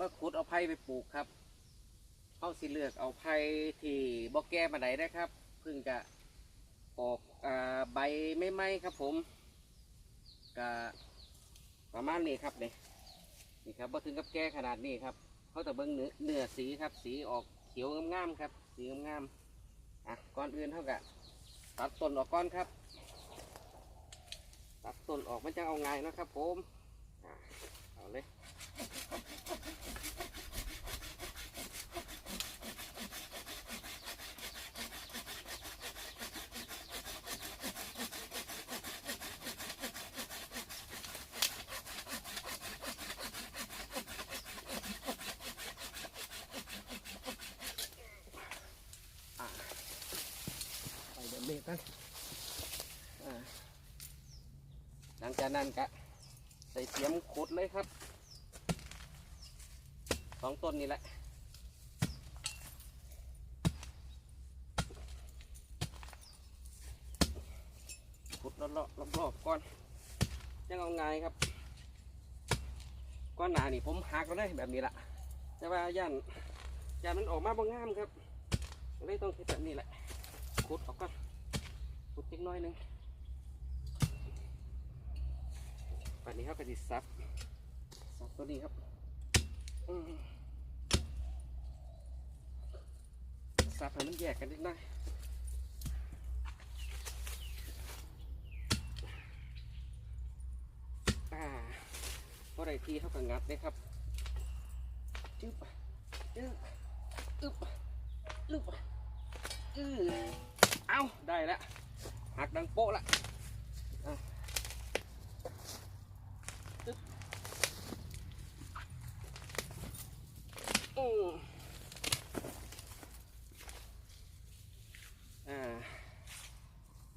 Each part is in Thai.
เมื่อขุดเอาไผ่ไปปลูกครับเอาสิเลือกเอาไผ่ที่บ่แก่มาไหนได้ครับเพิ่งจะออกอใบไม่ไหมครับ ผมก็ประมาณนี้ครับเนี่ยนี่ครับบ่ถึงกับแก่ขนาดนี้ครับเขาจะเบิ่งเนื้อเนื้อสีครับ สีออกเขียวงามๆครับ สีงามๆอะก่อนอื่นเท่ากับตัดต้นออกก่อนครับ ตัดต้นออกมันจะเอาไงนะครับ ผมอะเอาเลย เบรกกันอ่าหลังจากนั้นก็ใส่เสียมขุดเลยครับสองต้นนี่แหละขุดรอบๆรอบๆก่อนยังเอาไงายครับก้อนหนานี่ผมหักก็ได้แบบนี้ละแต่ว่าย่านย่านมันออกมาบ่งามครับเลยต้องเฮ็ดแบบนี้แหละขุดออกก่อน กน้อยหนึงปันนี้ครับกระดิซับซับตัวนี้ครับอืมซับให้มันแยกกันเล็กน้อยอ่าพอได้ทีเท่ากับงัดเลยครับจึ๊บจึ๊บอึ๊บอึ๊บอือเอาได้แล้ว หักดังโป๊ะละ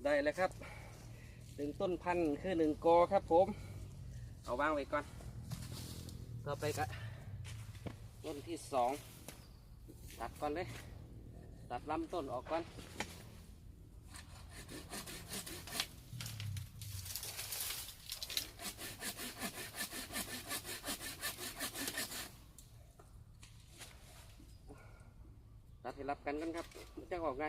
ได้แล้วครับหนึ่งต้นพันธุ์คือหนึ่งกอครับผม เอาวางไว้ก่อน ต่อไปก็ต้นที่สองตัดก่อนเลย ตัดลำต้นออกก่อน ตัดให้รับกันกันครับจะออกไง